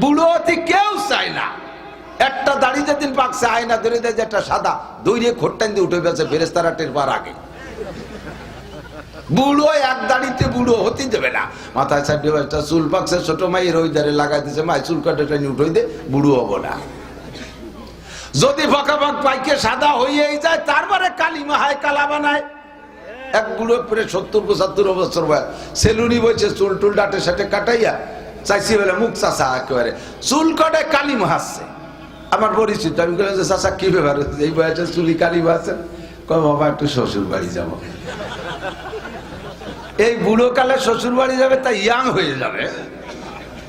বুড়ো অতি কেউ চায় না। একটা দাড়ি যেদিন পাকছে আয়না ধরে দেয় যে একটা সাদা। দৈরে খোট্টান দিয়ে উঠে গেছে ফেরেস্তারা টের পার আগে। বুড়ো এক দাড়িতে বুড়ো হতে দেবে না। মাথায় সাইডে একটা চুল পাকছে ছোট মাইয়ের ওই ধারে লাগাই দিছে মাই চুল কাটে টানি উঠে দে, বুড়ো হব না। যদি ফাঁকা ফাঁক পাইকে সাদা হয়েই যায়, তারপরে কালী মাহায় কালা বানায়। এক বুড়ো পরে সত্তর পঁচাত্তর বছর বয়স। সেলুনি বলছে চুল টুল ডাটে সাটে কাটাইয়া চাইছি বলে মুখ চাষা একেবারে। চুল কাটে কালি হাসছে আমার পরিচিত, আমি বললাম যে চাষা কি ব্যাপার এই বয়সে চুলি কালি মাহাচ্ছেন কয়, বাবা, একটু শ্বশুর বাড়ি যাব। এই বুড়ো কালে শ্বশুর বাড়ি যাবে, তা ইয়াং হয়ে যাবে।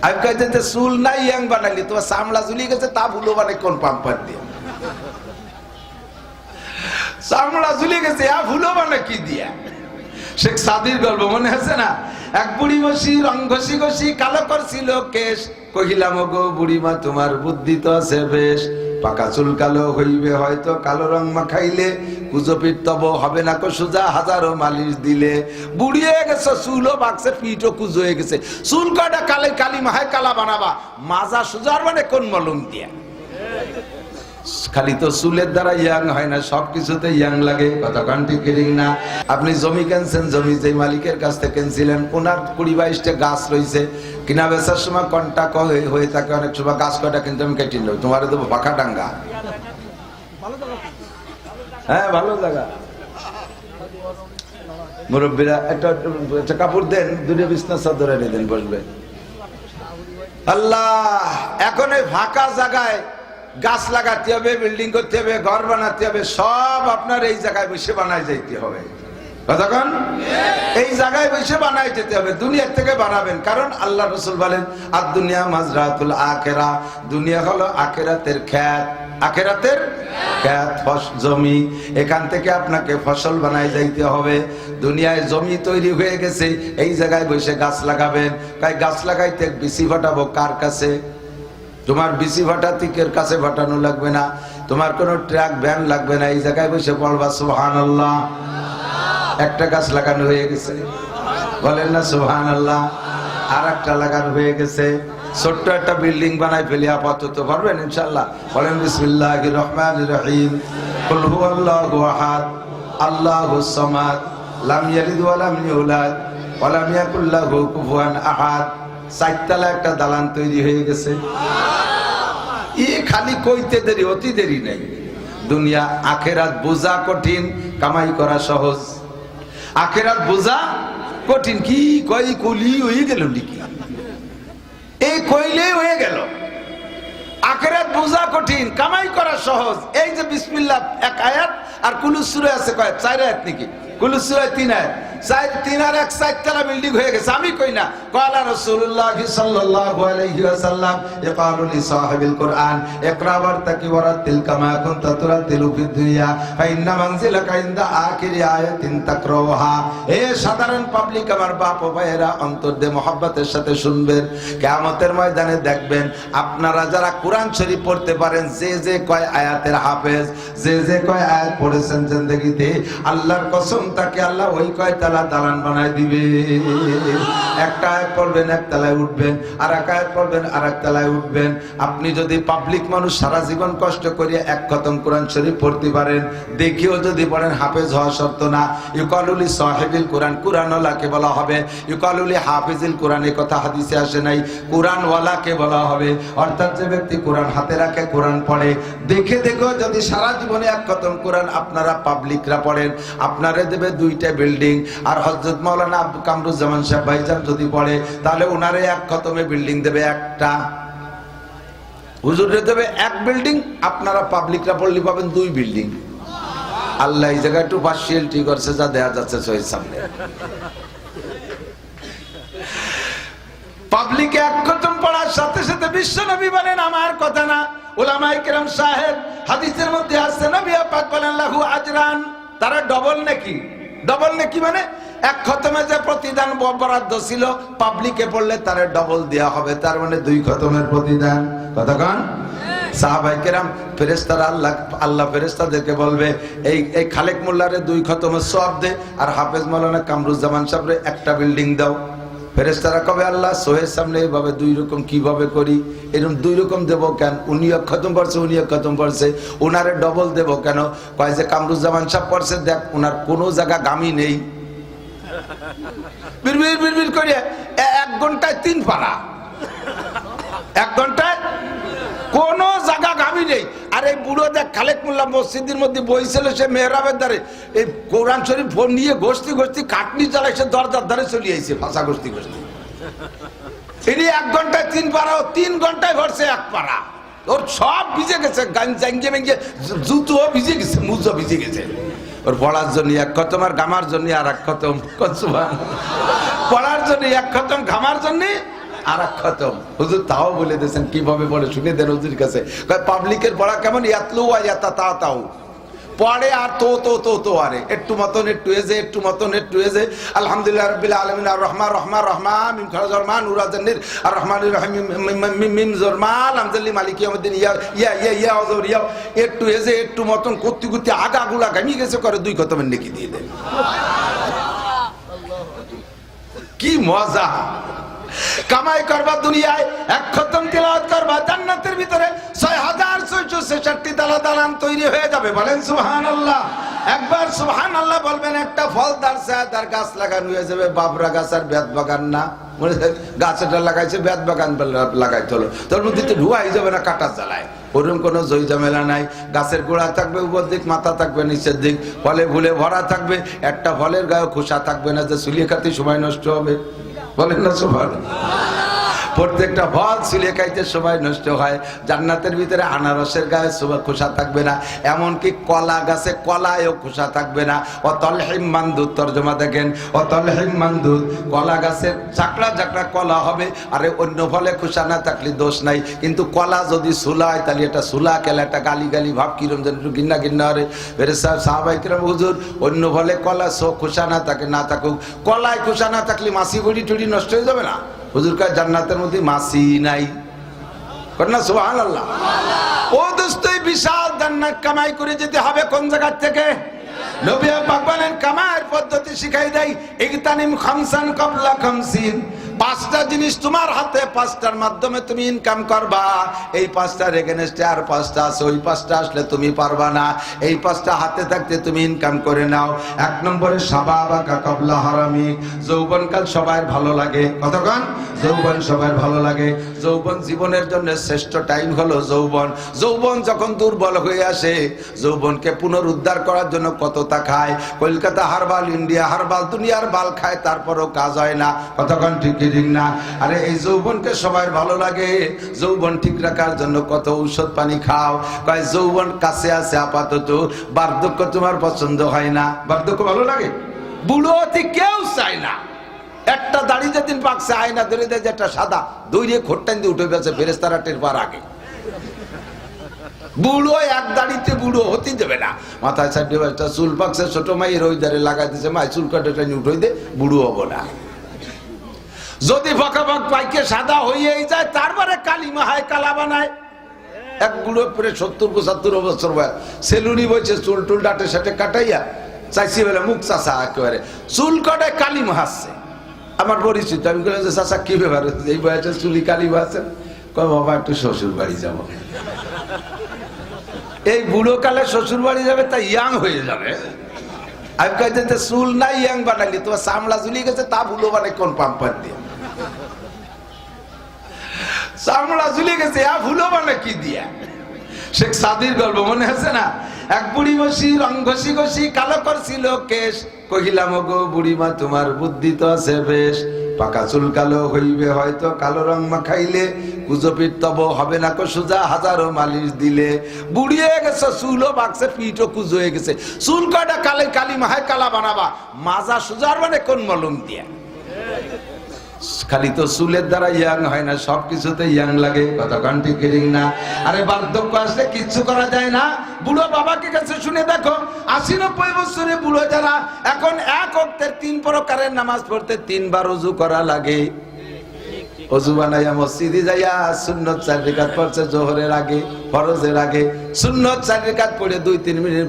আমি কাছে যে চুল নাই, ইয়াং বানাইলি, তোমার সামলা চুলি গেছে, তা বুড়ো বানাই কোন পাম্পার দিয়ে? চামড়া ঝুলে গেছে আ ভুলো মানে কি দিয়া? শেখ সাদির গল্প মনে আছে না? এক বুড়ি বসি, রং ঘষি ঘষি, কালো করছিল কেশ। কহিলাম গো বুড়িমা, তোমার বুদ্ধি তো আছে বেশ। পাকা চুল কালো হইবে হয়তো, কালো রং মাখাইলে। কুজো পিঠ তব হবে না সোজা, হাজারো মালিশ দিলে। বুড়িয়ে গেছে, চুলও বাগছে পিঠও কুজো হয়ে গেছে। চুল কয়টা কালে কালি মাহায় কালা বানাবা? মাজা সুজার মানে কোন মলম দিয়া? খালি তো চুলের দ্বারা ইয়াং হয় না, সব কিছুতে ইয়াং লাগে কতক্ষণ ঠিক কিনিং না? আপনি জমি কিনছেন, জমি যে মালিকের কাছ থেকে কিনছিলেন, ওনার কুড়ি বাইশটা গাছ রয়েছে, কিনা বেচার সময় কন্টাক্ট হয়ে থাকে, অনেক সময় গাছ কয়টা কিন্তু আমি কেটে নেব তোমার দেবো ফাঁকা ডাঙ্গা। হ্যাঁ ভালো জায়গা। মুরব্বীরা, একটা একটা কাপড় দেন, দুটো বিছনা চাদর এনে দেন, বসবে। আল্লাহ, এখন এই ফাঁকা জায়গায় গাছ লাগাতে হবে বিল্ডিং করতে হবে ঘর বানাতে হবে সব আপনার এই জায়গায় বসে বানায় যাইতে হবে। কতক্ষণ এই জায়গায় বসে বানাই যেতে হবে দুনিয়ার থেকে বানাবেন। কারণ আল্লাহ রসুল বলেন আর দুনিয়া মাজরাতুল আখেরা। দুনিয়া হলো আখেরাতের খ্যাত। আখেরাতের খ্যাত জমি। এখান থেকে আপনাকে ফসল বানায় যাইতে হবে। দুনিয়ায় জমি তৈরি হয়ে গেছে এই জায়গায় বসে গাছ লাগাবেন। তাই গাছ লাগাইতে বেশি ফাটাবো কার কাছে? তোমার বিসি ভাটাতিকের কাছে ভাটানো লাগবে না। তোমার কোনো ট্রাক, ভ্যান লাগবে না। এই জায়গায় বসে পড়বা সুহান আল্লাহ একটা গাছ লাগানো হয়ে গেছে। বলেন না সুহান আল্লাহ আর একটা লাগানো হয়ে গেছে। ছোট্ট একটা বিল্ডিং বানাই ফেলি, আপাতত। পারবেন ইনশাল্লাহ বলেন বিসমিল্লাহ রহমান রহিম। আহাদ আল্লাহুস সামাদ আহাদ। চারতলা একটা দালান তৈরি হয়ে গেছে। খালি কইতে দেরি, অতি দেরি নেই। দুনিয়া আখেরাত বোঝা কঠিন, কামাই করা সহজ। আখেরাত বোঝা কঠিন, কি কই কলি হয়ে গেল নাকি? এই কইলেই হয়ে গেল। আখেরাত বোঝা কঠিন, কামাই করা সহজ। এই যে বিসমিল্লাহ, এক আয়াত, আর কুলুসুরে আছে কয়? চার আয়াত নাকি? কুলুসুরে তিন আয়াত। চার তিন আর এক চারতলা বিল্ডিং হয়ে গেছে। আমি কই না? কয়লা রাসূলুল্লাহ সাল্লাল্লাহু আলাইহি ওয়াসাল্লাম ইকালু লি সাহিবিল কুরআন কামা এ সাধারণ পাবলিক আমার বাপ ভাইয়েরা অন্তর দিয়ে মহব্বতের সাথে শুনবেন। কিয়ামতের ময়দানে দেখবেন, আপনারা যারা কোরআন শরীফ পড়তে পারেন, যে যে কয় আয়াতের হাফেজ, যে যে কয় আয়াত পড়েছেন জিন্দগিতে, আল্লাহর কসম তাকে আল্লাহ ওই কয় তালা দালান বানায় দিবে। একটা আয়াত পড়বেন এক তালায় উঠবেন আর এক আয়াত পড়বেন আর এক তালায় উঠবেন। আপনি যদি পাবলিক মানুষ সারা জীবন কষ্ট করে এক খতম কোরআন শরীফ পড়তে পারেন, দেখিও যদি পড়েন হাফেজ হওয়া শর্ত না। ইউকালুলি সাহেবিল কোরআন, কোরআনওয়ালাকে বলা হবে। ইউকালুলি হাফিজিল কোরআন, এ কথা হাদিসে আসে নাই। কোরআনওয়ালাকে বলা হবে। অর্থাৎ যে ব্যক্তি কোরআন হাতে রাখে, কোরআন পড়ে। দেখে দেখো যদি সারা জীবনে এক খতম কোরআন আপনারা পাবলিকরা পড়েন, আপনারে দেবে দুইটা বিল্ডিং আর হজরত মাওলানা আব্দুল কামরুজ্জামান সাহেব ভাইজান যদি পড়ে, তাহলে ওনারে এক খতমে বিল্ডিং দেবে একটা। হুজুরে দেবে এক বিল্ডিং আপনারা পাবলিকরা পড়লে পাবেন দুই বিল্ডিং আল্লাহ এই জায়গায় একটু পার্সিয়ালিটি করছে, যা দেখা যাচ্ছে চোখের সামনে। পাবলিকে এক খতম পড়ার সাথে সাথে বিশ্ব নবী বলেন, আমার কথা না। ওলামাই কিরাম সাহেব, হাদিসের মধ্যে আসছে নবী পাক বলেন, লাহু আজরান। তারা ডবল নাকি? ডবল কি মানে? এক খতমে যে প্রতিদান বরাদ্দ ছিল পাবলিকে পড়লে তারে ডবল দেওয়া হবে, তার মানে দুই খতমের প্রতিদান। কতক্ষণ ফেরেস্তারা আল্লাহ আল্লাহ বলবে, এই এই খালেক দুই আর হাফেজ মৌলানা কামরুজ্জামান সাহেবরে একটা বিল্ডিং দাও। ফেরেস্তারা কবে আল্লাহ সোহের সামনে এভাবে দুই রকম কীভাবে করি? এরকম দুই রকম দেবো কেন? উনি খতম পড়ছে উনি খতম পড়ছে ওনারে ডবল দেবো কেন? কয় যে কামরুজ্জামান সাহেব পড়ছে দেখ ওনার কোনো জায়গা গামি নেই। বিড়বিড় বিড়বিড় করে এক ঘন্টায় তিন পারা এক ঘন্টায় কোন জায়গা গামি নেই আর এই বুড়ো দেখ, খালেক মোল্লা মসজিদের মধ্যে বইছিল সে মেহরাবের দ্বারে। এই কোরআন শরীফ ফোন নিয়ে গোষ্ঠী গোষ্ঠী কাটনি চালাই সে দরজার ধারে চলে আইছে, ভাষা গোষ্ঠী গোষ্ঠী তিনি এক ঘন্টায় তিন পারা ও তিন ঘন্টায় ভরছে এক পারা ওর সব ভিজে গেছে, গান জাঙ্গে মেঙ্গে জুতো ভিজে গেছে, মুজো ভিজে গেছে। ওর পড়ার জন্য এক খতম আর গামার জন্য আর এক খতম পড়ার জন্য এক খতম, ঘামার জন্য আর এক খতম। হুজুর তাও বলে দিয়েছেন কীভাবে পড়ে শুনে দেন হুজুর কাছে। পাবলিকের পড়া কেমন? ইয়াতলু ইয়াতা তা তাও পড়ে আর তো তো তো তো আরে। একটু মতন একটু এজে একটু মতন একটু এজে। আলহামদুলিল্লাহ রাব্বিল আলামিন। আর রহমান রহমান রহমান। মিম খারাজ রহমান উরাজান্নির আর রহমান রহিম মিম- মিম আমজাল্লি মালিক ইয়াউমিদ্দিন। ইয়া ইয়া ইয়া ইয়া অজর ইয়া একটু এজে একটু মতন করতে করতে আগা গুলা গামি গেছে করে দুই কতমের নেকি দিয়ে দেন। কি মজা। কামাই করবা দুনিয়ায় এক খতম তিলাওয়াত করবা জান্নাতের ভিতরে ছয় হাজার ছয়শো ছেষট্টি তালা দালান তৈরি হয়ে যাবে। বলেন সুহান আল্লাহ একবার সুহান আল্লাহ বলবেন, একটা ফল দার তার গাছ লাগানো হয়ে যাবে। বাবরা গাছ আর বেত বাগান না। মনে গাছটা লাগাইছে, বেত বাগান লাগাইতে হলো। তোর মধ্যে তো হয়ে যাবে না, কাটা জ্বালায়। ওরকম কোনো জয় ঝামেলা নাই। গাছের গোড়া থাকবে, উপর দিক মাথা থাকবে, নিচের দিক ফলে ভুলে ভরা থাকবে। একটা ফলের গায়ে খোসা থাকবে না যে সুলিয়ে খাতে সময় নষ্ট হবে। বলেন না সবার প্রত্যেকটা ফল সিলে খাইতে সময় নষ্ট হয়। জান্নাতের ভিতরে আনারসের গায়ে সবার খোসা থাকবে না, এমনকি কলা গাছে কলায়ও খোসা থাকবে না। অতল হিম মান্দুদ তর্জমা দেখেন, অতল হিম মান্দুদ কলা গাছের চাকড়া চাকড়া কলা হবে, আরে অন্য ফলে খোসা না থাকলে দোষ নাই। কিন্তু কলা যদি সুলা হয় তাহলে এটা সুলা কেলা একটা গালি গালি ভাব কিরম যেন গিন্না গিন্না হরে বেরে সাহেব সাহাবাই কিরম হুজুর, অন্য ফলে কলা খোসা না থাকে, না থাকুক। কলায় খোসা না থাকলে মাসি বড়ি টুড়ি নষ্ট হয়ে যাবে না? হুজুর কাজ জান্নাতের মধ্যে মাসি নাই। না সুহান আল্লাহ ও দোস্তই বিশাল জান্নাত কামাই করে যেতে হবে কোন জায়গার থেকে? নবী পাক বলেন, কামাইয়ের পদ্ধতি শিখাই দেয়, ইগতানিম খামসান কবলা খামসিন। পাঁচটা জিনিস তোমার হাতে, পাঁচটার মাধ্যমে তুমি ইনকাম করবা। এই পাঁচটার এগেনস্টে আর পাঁচটা আছে, ওই পাঁচটা আসলে তুমি পারবা না। এই পাঁচটা হাতে থাকতে তুমি ইনকাম করে নাও। এক নম্বরে সাবাবাকা কবলা হারামি। যৌবনকাল সবার ভালো লাগে। কতক্ষণ? যৌবন সবার ভালো লাগে। যৌবন জীবনের জন্য শ্রেষ্ঠ টাইম হলো যৌবন। যৌবন যখন দুর্বল হয়ে আসে, যৌবনকে পুনরুদ্ধার করার জন্য কতটা খায়। কলকাতা হারবাল, ইন্ডিয়া হারবাল, দুনিয়ার বাল খায়, তারপরও কাজ হয় না। কতক্ষণ? ঠিক কি ঠিক না। আরে, এই যৌবনকে সবাই ভালো লাগে। যৌবন ঠিক রাখার জন্য কত ঔষধ পানি খাও। কয়, যৌবন কাছে আছে আপাতত। বার্ধক্য তোমার পছন্দ হয় না। বার্ধক্য ভালো লাগে? বুড়ো অতি কেউ চায় না। একটা দাড়ি যেদিন পাকছে আয়না ধরে দেয় যে একটা সাদা দৌড়ে খোট্টান দিয়ে উঠে গেছে ফেরেস্তারা টের পার আগে। বুড়ো এক দাড়িতে বুড়ো হতে দেবে না। মাথায় সাইডে চুল পাকছে, ছোট মাইয়ের ওই দাঁড়ে লাগাই দিছে, মাই চুল কাটে উঠে দে, বুড়ো হব না। যদি ফকাফক পাইকে সাদা হয়েই যায়, তারপরে কালিমা হয়, কালা বানায়। একগুলো পরে সত্তর, পঁচাত্তর বছর বয়স। সেলুনি বলছে চুল টুল ডাটে সাথে কাটাইয়া চাইছি বলে মুখ চাষা একেবারে। চুল কাটায় কালিমা হাসছে। আমার পরিচিত, আমি বললাম যে চাষা কি ব্যাপার? এই বয়সে চুলি কালিমা আছে কয়, বাবা, একটু শ্বশুর বাড়ি যাব। এই বুড়ো কালে শ্বশুর বাড়ি যাবে তা ইয়াং হয়ে যাবে। আমি যে চুল নাই, ইয়াং বানালি তোমার চামড়া ঝুলি গেছে, তা বুলো বানাই, কোন পাম্পার দিয়ে? চামড়া ঝুলে গেছে আ ভুলো মানে কি দিয়া? শেখ সাদির গল্প মনে আছে না? এক বুড়ি বসি, রং ঘষি ঘষি, কালো করছিল কেশ। কহিলাম গো বুড়িমা, তোমার বুদ্ধি তো আছে বেশ। পাকা চুল কালো হইবে হয়তো, কালো রং মাখাইলে। কুজপির তব হবে না কো সুজা, হাজারো মালিশ দিলে। বুড়িয়ে গেছে, চুলও বাগছে পিঠও কুজো হয়ে গেছে। চুল কয়টা কালে কালি মাহায় কালা বানাবা? মাজা সুজার মানে কোন মলম দিয়া? খালি তো চুলের দ্বারা ইয়াং হয় না সব কিছুতে ইয়াং লাগে কতক্ষণ ঠিক না। আরে বার্ধক্য আসলে কিচ্ছু করা যায় না। বুড়ো বাবাকে কাছে শুনে দেখো, আশি নব্বই বছরে বুড়ো যারা এখন এক অক্টের তিন প্রকারের নামাজ পড়তে তিনবার উজু করা লাগে। অজু বানাইয়া মসজিদে যাইয়া সুন্নত পড়ছে জোহরের আগে আগে। পড়ে দুই, তিন মিনিট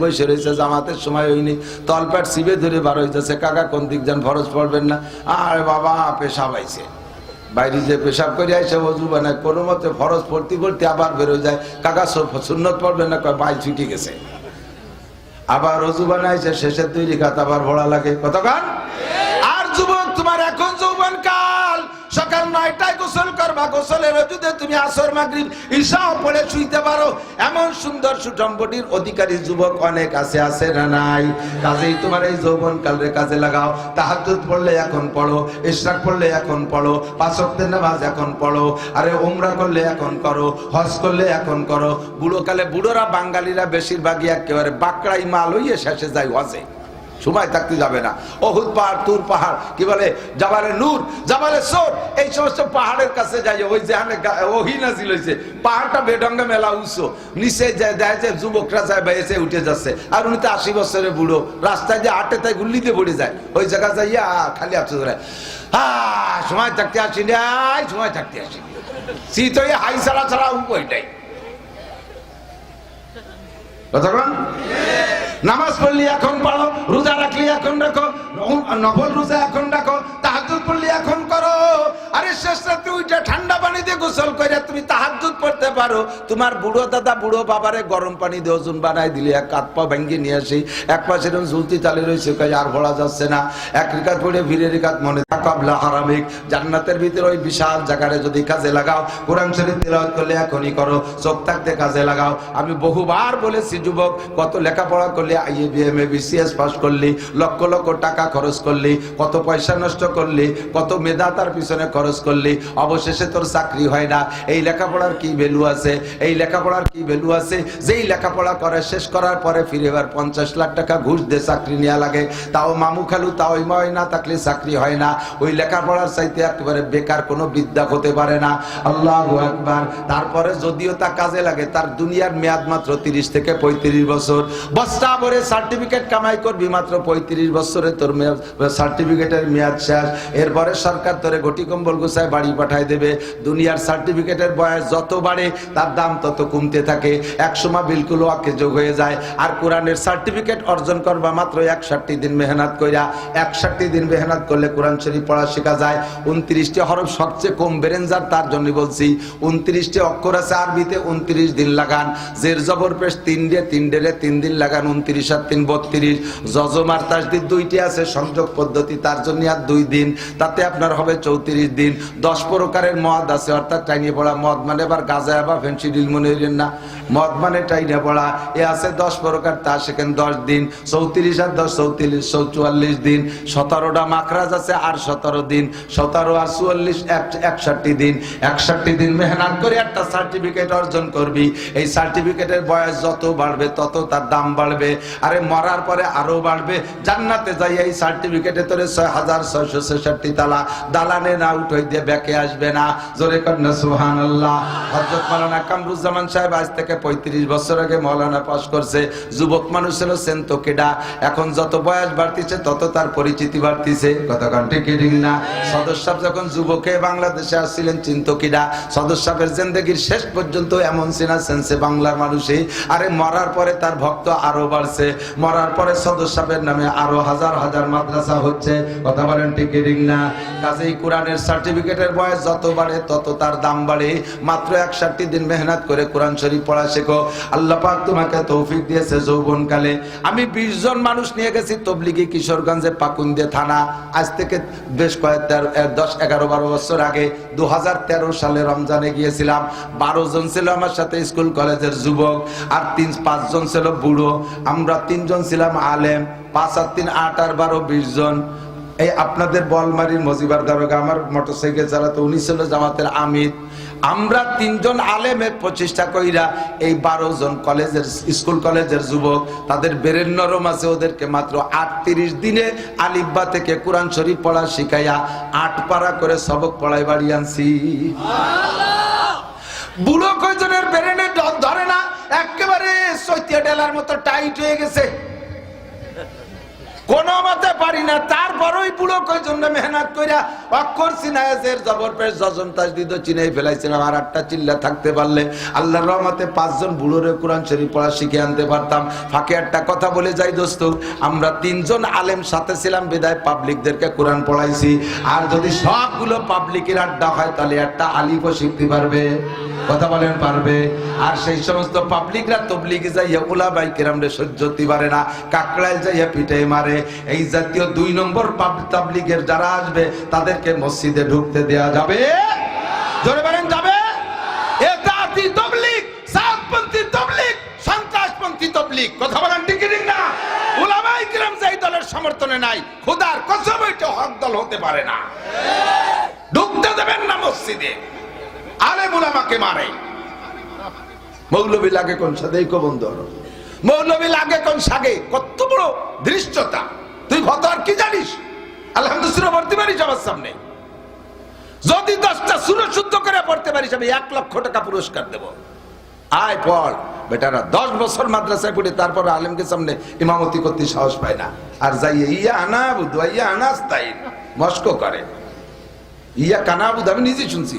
জামাতের সময় হয়নি। তলপেট সিবে ধরে বার হইতেছে, কাকা কোন দিক যান ফরজ পড়বেন না। আর বাবা, পেশাব আইছে। বাইরে যে পেশাব করে আইসে অজু বানায়, কোনো মতে ফরজ পড়তে পড়তে আবার বেরো যায়। কাকা সুন্নত পড়বেন না পায়ে ছুটি গেছে। আবার অজু বানাইছে শেষের দুই রেখাত আবার ভরা লাগে। কতক্ষণ? আর যুবক, তোমার এখন যৌবন কাল সকাল নয়টায় গোসল করবা, গোসলের অজুতে তুমি আসর, মাগরিব ঈশাও পড়ে শুইতে পারো। এমন সুন্দর সুটম্বটির অধিকারী যুবক অনেক আছে আছে না নাই? কাজেই তোমার এই যৌবন কালে কাজে লাগাও। তাহাজ্জুদ পড়লে এখন পড়ো, ইশরাক পড়লে এখন পড়ো, পাঁচ নামাজ এখন পড়ো, আরে উমরা করলে এখন করো, হজ করলে এখন করো। বুড়ো কালে বুড়োরা বাঙালিরা বেশিরভাগই একেবারে বাকড়াই মাল হইয়ে শেষে যায় হজে। সময় থাকতে যাবে না। অহুদ পাহাড়, তুর পাহাড়, কি বলে জাবালে নূর জাবালে সোর, এই সমস্ত পাহাড়ের কাছে যাই ওই যে আমি ওহি নাজিল হয়েছে পাহাড়টা বেডঙ্গা মেলা উঁচু, নিচে যায় যে যুবকরা যায় বা এসে উঠে যাচ্ছে, আর উনি তো আশি বছরের বুড়ো, রাস্তায় যে আটে তাই গুল্লিতে পড়ে যায়, ওই জায়গা যাইয়া খালি আপসে ধরে হ্যাঁ সময় থাকতে আসিনি আয়, সময় থাকতে আসিনি শীত হয়ে হাই ছাড়া ছাড়া উপায়টাই কতক্ষণ নামাজ পড়লি এখন পড়ো, রোজা রাখলি এখন রাখো, নবল রোজা এখন রাখো তাহাজুদ পড়লি এখন জান্নাতের ভিতরে ওই বিশাল জায়গারে যদি কাজে লাগাও, কোরআন শরীফ তেলাওয়াত করলে এখনই করো, চোখ থাকতে কাজে লাগাও। আমি বহুবার বলেছি, যুবক, কত লেখাপড়া করলে আইএ বিএমএ বিসিএস পাস করলি, লক্ষ লক্ষ টাকা খরচ করলি, কত পয়সা নষ্ট করলি, কত মেধা তার পিছনে খরচ করলি, অবশেষে তোর চাকরি হয় না। এই লেখাপড়ার কি ভ্যালু আছে? এই লেখাপড়ার কি ভ্যালু আছে? যেই লেখাপড়া করে, শেষ করার পরে ফিরে এবার পঞ্চাশ লাখ টাকা ঘুষ দিয়ে চাকরি নেওয়া লাগে। তাও মামু খালু, তাও ইমাই না থাকলে চাকরি হয় না। ওই লেখাপড়ার চাইতে একেবারে বেকার কোনো বিদ্যা হতে পারে না। আল্লাহ একবার তারপরে যদিও তা কাজে লাগে, তার দুনিয়ার মেয়াদ মাত্র তিরিশ থেকে পঁয়ত্রিশ বছর। বস্তা ভরে সার্টিফিকেট কামাই করবি মাত্র পঁয়ত্রিশ বছরে তোর সার্টিফিকেটের মেয়াদ শেষ। এরপরে সরকার তোরে গটি কম্বল গোছায় বাড়ি পাঠায় দেবে। দুনিয়ার সার্টিফিকেটের বয়স যত বাড়ে, তার দাম তত কমতে থাকে। একসময় বিলকুল যোগ হয়ে যায়। আর কোরআনের সার্টিফিকেট অর্জন করবা মাত্র একষট্টি দিন মেহনত কইরা। একষট্টি দিন মেহনত করলে কোরআন শরীফ পড়া শেখা যায়। উনত্রিশটি হরফ সবচেয়ে কম বেরেঞ্জার তার জন্য বলছি। উনত্রিশটি অক্ষর আছে আরবিতে, উনত্রিশ দিন লাগান। জের জবর পেশ তিন ডে তিন ডেলে তিন দিন লাগান, উনত্রিশ আর তিন বত্রিশ। যজমার তাসদিদ দুইটি আছে, সংযোগ পদ্ধতি তার জন্য আর দুই দিন। তাতে আপনার হবে চৌত্রিশ দিন। দশ প্রকারের মদ আছে, অর্থাৎ টাইনি পড়া মদ মানে এবার গাজা বা ফেন্সিডিল মনে না। মদ মানে টাইনে পড়া এ আছে দশ প্রকার তা সেখানে দশ দিন, চৌত্রিশ আর দশ, চৌত্রিশ, চৌচুয়াল্লিশ দিন। সতেরোটা মাখরাজ আছে আর সতেরো দিন। সতেরো আর চুয়াল্লিশ একষট্টি দিন। একষট্টি দিন মেহনত করে একটা সার্টিফিকেট অর্জন করবি। এই সার্টিফিকেটের বয়স যত বাড়বে, তত তার দাম বাড়বে। আরে মরার পরে আরও বাড়বে। জান্নাতে যাই, এই সার্টিফিকেটে তোরে ছয় হাজার ছয়শো ছেষট্টি তালা দালানে না উঠে দিয়ে ব্যাকে আসবে না। জোরে কন্যা সুহান আল্লাহ হজরত মালানা কামরুজ্জামান সাহেব আজ থেকে পঁয়ত্রিশ বছর আগে মৌলানা পাশ করছে। যুবক মানুষ হলো সেন্তো কেডা। এখন যত বয়স বাড়তিছে, তত তার পরিচিতি বাড়তিছে। কতক্ষণ ঠিক না? সদস্য সাহেব যখন যুবকে বাংলাদেশে আসছিলেন চিন্তকিরা সদস্য সাহেবের জিন্দগির শেষ পর্যন্ত এমন সিনা সেন্সে বাংলার মানুষই। আরে মরার পরে তার ভক্ত আরও বাড়ছে। মরার পরে সদস্য সাহেবের নামে আরও হাজার হাজার মাদ্রাসা হচ্ছে। কথা বলেন ঠিক না? কাজেই কোরআনের সার্টিফিকেটের বয়স যত বাড়ে, তত তার দাম বাড়ে। মাত্র একষট্টি দিন মেহনত করে কোরআন শরীফ পড়া শেখো। আল্লাহ পাক তোমাকে তৌফিক দিয়েছে যৌবন কালে আমি বিশ জন মানুষ নিয়ে গেছি তবলিগি কিশোরগঞ্জে পাকুন্দে থানা। আজ থেকে বেশ কয়েক দশ, এগারো, বারো বছর আগে দু হাজার তেরো সালে রমজানে গিয়েছিলাম। বারো জন ছিল আমার সাথে স্কুল কলেজের যুবক, আর তিন পাঁচজন ছিল বুড়ো। আমরা তিনজন ছিলাম আলেম। পাঁচ আর তিন, আট আর বারো, বিশ জন। এই আপনাদের বলমারির মজিবার দারোগা আমার মোটরসাইকেল চালাতো, উনি ছিল জামাতের আমির। আমরা তিনজন আলেমে প্রচেষ্টা কইরা এই বারো জন কলেজের, স্কুল কলেজের যুবক, তাদের বেরের নরম আছে, ওদেরকে মাত্র আটত্রিশ দিনে আলিব্বা থেকে কোরআন শরীফ পড়া শিখাইয়া আট পারা করে সবক পড়াই বাড়ি আনছি। বুড়ো কয়জনের বেরেনে ধরে না, একেবারে সৈতিয়া ডেলার মতো টাইট হয়ে গেছে। কোনো মতে পারি না। তারপরই বুড়ো কই জন্য মেহনত কইরা অক্ষর সিনায়াসের জবর পেশ যজন তাজদিদ চিনাই ফেলাইছিলাম। আর আটটা চিল্লা থাকতে পারলে আল্লাহর রহমতে পাঁচজন বুড়োরে কোরআন শরীফ পড়া শিখে আনতে পারতাম। ফাঁকে একটা কথা বলে যাই দোস্ত, আমরা তিনজন আলেম সাথে ছিলাম, বিদায় পাবলিকদেরকে কোরআন পড়াইছি। আর যদি সবগুলো পাবলিকের আড্ডা হয়, তাহলে একটা আলিফও শিখতে পারবে। কথা বলেন পারবে। আর সেই সমস্ত পাবলিকরা তবলিগে যাইয়া ওলাবাই কেরামরে সহ্য হতে পারে না কাকড়ায় যাইয়া পিঠে মারে। এই জাতীয় দুই নম্বর তাবলিগের যারা আসবে, তাদেরকে মসজিদে ঢুকতে দেয়া যাবে। জোরে বলেন, যাবে? ঢুকতে দেবেন না মসজিদে। আলে মুলামাকে মারে। মৌলবী লাগে কোন সাথে বন্ধু মৌলবী লাগে কোন সাগে? কত বড় দৃষ্টতা তুই ভত আর কি জানিস? আলহামদুলিল্লাহ পড়তে পারিস আমার সামনে। যদি দশটা সুর শুদ্ধ করে পড়তে পারিস, আমি এক লক্ষ টাকা পুরস্কার দেব। আয় পড়। বেটারা, দশ বছর মাদ্রাসায় পড়ে তারপর আলেমকে সামনে ইমামতি করতে সাহস পায় না। আর যাইয়ে, ইয়া আনা বুধ ইয়া আনাস তাই মস্ক করে। ইয়া কানাবুদ, আমি নিজে শুনছি।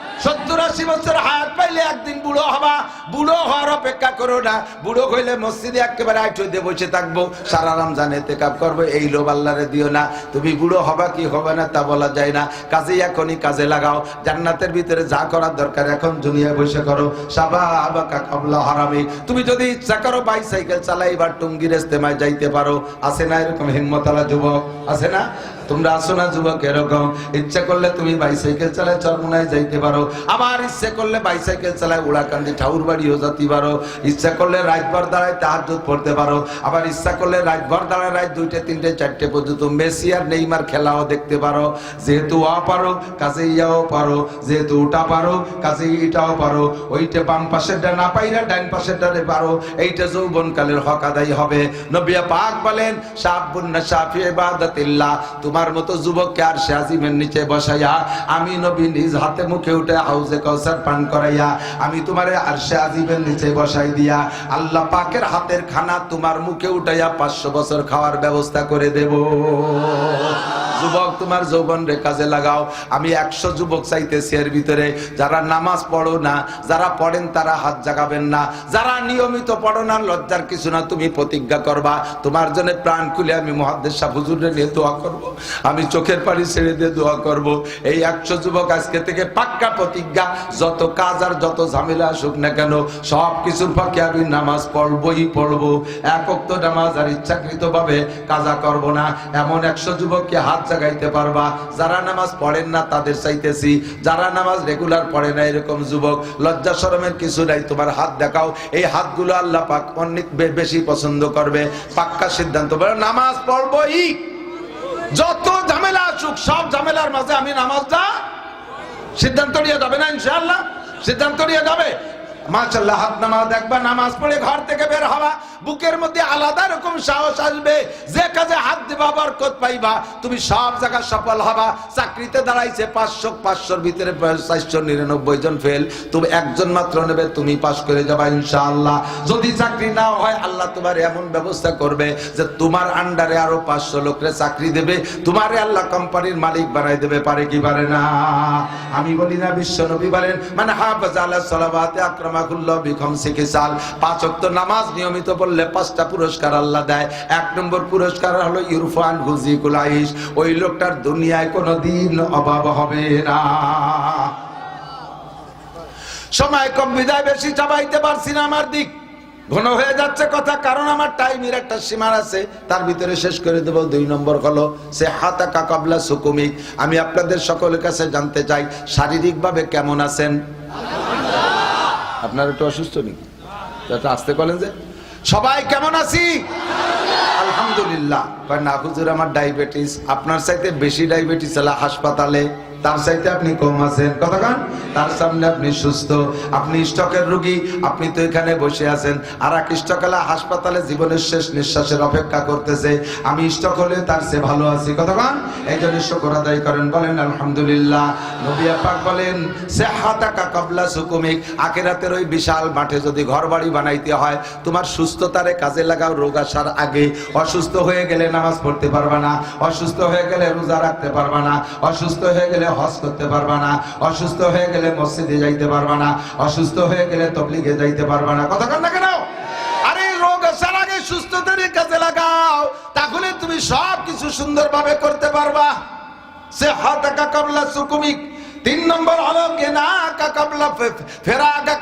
সত্তর আশি বছর হায়াত পাইলে একদিন বুড়ো হবা। বুড়ো হওয়ার অপেক্ষা করো না। বুড়ো হইলে মসজিদে একেবারে আইটো দিয়ে বসে থাকব। সারা রমজান এতে কাপ করব, এই লোভ আল্লাহরে দিও না। তুমি বুড়ো হবা কি হবে না তা বলা যায় না। কাজে এখনই কাজে লাগাও। জান্নাতের ভিতরে যা করার দরকার এখন দুনিয়ায় বসে করো। সাবা আবাকা কাবলা হারামি। তুমি যদি ইচ্ছা করো বাইসাইকেল চালাই বা টুঙ্গির ইস্তেমায় যাইতে পারো। আছে না এরকম হিম্মতালা যুবক? আছে না? তোমরা আসো না যুবক, এরকম। ইচ্ছা করলে তুমি বাইসাইকেল চালায় চরমনায় যাইতে পারো। আবার ইচ্ছে করলে বাইসাইকেল চালায় উড়াকান্দি ঠাউর বাড়িও যেতে পারো। ইচ্ছা করলে রাতভর দাঁড়ায় তাহাজ্জুদ পড়তে পারো। আবার ইচ্ছা করলে রাতভর দাঁড়ায় রাত দুইটে, তিনটে, চারটে পর্যন্ত মেসি আর নেইমার খেলাও দেখতে পারো। যেহেতু আ পারো কাজে ইয়াও পারো। যেহেতু ওটা পারো কাজে এটাও পারো। ওইটা বাম পাশেরটা না পাইরা ডাইন পাশেরটা পারো। এইটা যৌবন কালের হক আদায় হবে। নবিয়া পাক বলেন সাবুন না সাফি ইবাদাতিল্লাহ। তোমার মতো যুবককে আর সে আজিমের নিচে বসাইয়া, আমি নবী নিজ হাতে মুখে উঠে হাউজে কৌসার পান করাইয়া, আমি তোমারে আর সে আজিমের নিচে বসাই দিয়া, আল্লাহ পাকের হাতের খানা তোমার মুখে উঠাইয়া পাঁচশো বছর খাওয়ার ব্যবস্থা করে দেব। যুবক, তোমার যৌবন রে কাজে লাগাও। আমি একশো যুবক চাইতেছি এর ভিতরে। যারা নামাজ পড়ো না, যারা পড়েন তারা হাত জাগাবেন না। যারা নিয়মিত পড়ো না, লজ্জার কিছু না, তুমি প্রতিজ্ঞা করবা। তোমার জন্য প্রাণ খুলে আমি মহাদ্দেশ শাহ হুজুরে নিয়ে দোয়া করব। আমি চোখের পানি ছেড়ে দিয়ে দোয়া করব। এই একশো যুবক আজকে থেকে পাক্কা প্রতিজ্ঞা। যত কাজ আর যত ঝামেলা আসুক না কেন, সব কিছুর ফাঁকে আমি নামাজ পড়বই পড়ব। একক তো নামাজ আর ইচ্ছাকৃত ভাবে কাজা করব না। এমন একশো যুবককে হাত জাগাইতে পারবা। যারা নামাজ পড়েন না, তাদের চাইতেছি, যারা নামাজ রেগুলার পড়ে না, এরকম যুবক, লজ্জা, শরমের কিছু নাই, তোমার হাত দেখাও। এই হাতগুলো আল্লাহ পাক অনেক বেশি পছন্দ করবে। পাক্কা সিদ্ধান্ত। বলে, নামাজ পড়বই। যত ঝামেলা আসুক, সব ঝামেলার মাঝে আমি নামাজটা সিদ্ধান্ত নিয়ে যাবে না, ইনশাআল্লাহ? সিদ্ধান্ত নিয়ে যাবে? মাশাল্লাহ হাত নামাজ দেখবা, নামাজ পড়ে ঘর থেকে বের হওয়া, বুকের মধ্যে আলাদা রকম সাহস আসবে। যে কাজে হাত দিবা, বরকত পাইবা, তুমি সব সফল হবা। চাকরিতে দাঁড়াইছে পাঁচশো, পাঁচশোর ভিতরে চারশো নিরানব্বই জন ফেল তুমি একজন মাত্র নেবে, তুমি পাস করে যাবা ইনশাআল্লাহ। যদি চাকরি না হয়, আল্লাহ তোমার এমন ব্যবস্থা করবে যে তোমার আন্ডারে আরও পাঁচশো লোকরে চাকরি দেবে। তোমারে আল্লাহ কোম্পানির মালিক বানাই দেবে, পারে কি পারে না? আমি বলি না বিশ্ব নবী বলেন মানে হাফেজ আল্লাহ সালাবাতে নামাজ নিয়মিত পড়লে পাঁচটা পুরস্কার আল্লাহ দেয়। এক নম্বর পুরস্কার হলো ইরফান ওই লোকটার দুনিয়ায় অভাব হবে না। সময় কম, বিদায় বেশি চাবাইতে পারছি না আমার দিক। ঘন হয়ে যাচ্ছে কথা, কারণ আমার টাইমের একটা সীমার আছে। তার ভিতরে শেষ করে দেব, দুই নম্বর হলো, সে হাতা কাকাবলা সুকুমিক। আমি আপনাদের সকলের কাছে জানতে চাই, শারীরিকভাবে কেমন আছেন? আপনার একটু অসুস্থ নাকি? একটু আসতে বলেন যে, সবাই কেমন আছি? আলহামদুলিল্লাহ। না, হুজুর, আমার ডায়াবেটিস। আপনার চাইতে বেশি ডায়াবেটিস হলে হাসপাতালে। তার চাইতে আপনি কম আছেন। কতক্ষণ তার সামনে আপনি সুস্থ। আপনি স্টকের রোগী, আপনি তো এখানে বসে আছেন। আর এক স্টকালা হাসপাতালে জীবনের শেষ নিঃশ্বাসের অপেক্ষা করতেছে। আমি স্টক হলে তার চেয়ে ভালো আছি। কতক্ষণ এই জন্য শুকর আদায় করেন। বলেন, আলহামদুলিল্লাহ। নবী পাক বলেন, সেহাতাকা কাবলা সুকুমিক। আখিরাতের ওই বিশাল মাঠে যদি ঘর বাড়ি বানাইতে হয়, তোমার সুস্থতারে কাজে লাগাও রোগ আসার আগে। অসুস্থ হয়ে গেলে নামাজ পড়তে পারবা না। অসুস্থ হয়ে গেলে রোজা রাখতে পারবা না। অসুস্থ হয়ে গেলে হজ করতে পারবা না, অসুস্থ হয়ে গেলে মসজিদে যাইতে পারবা না, অসুস্থ হয়ে গেলে তবলিগে যাইতে পারবা না। কথা না কেন? আরে রোগ আগে লাগাও, তাহলে তুমি সব কিছু সুন্দরভাবে করতে পারবা। সে হাতাকা কাবলা সুকুমিক, তিন নম্বর হলো কেনা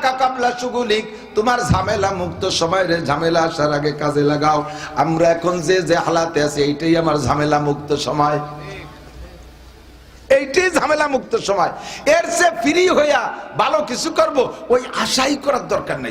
কাকাবলা সুগুলিক, তোমার ঝামেলা মুক্ত সময় রে ঝামেলা আসার আগে কাজে লাগাও। আমরা এখন যে যে হালাতে আছি, এইটাই আমার ঝামেলা মুক্ত সময়। এইটাই ঝামেলা মুক্ত সময়। এর সে ফ্রি হইয়া ভালো কিছু করব, ওই আশাই করার দরকার নেই।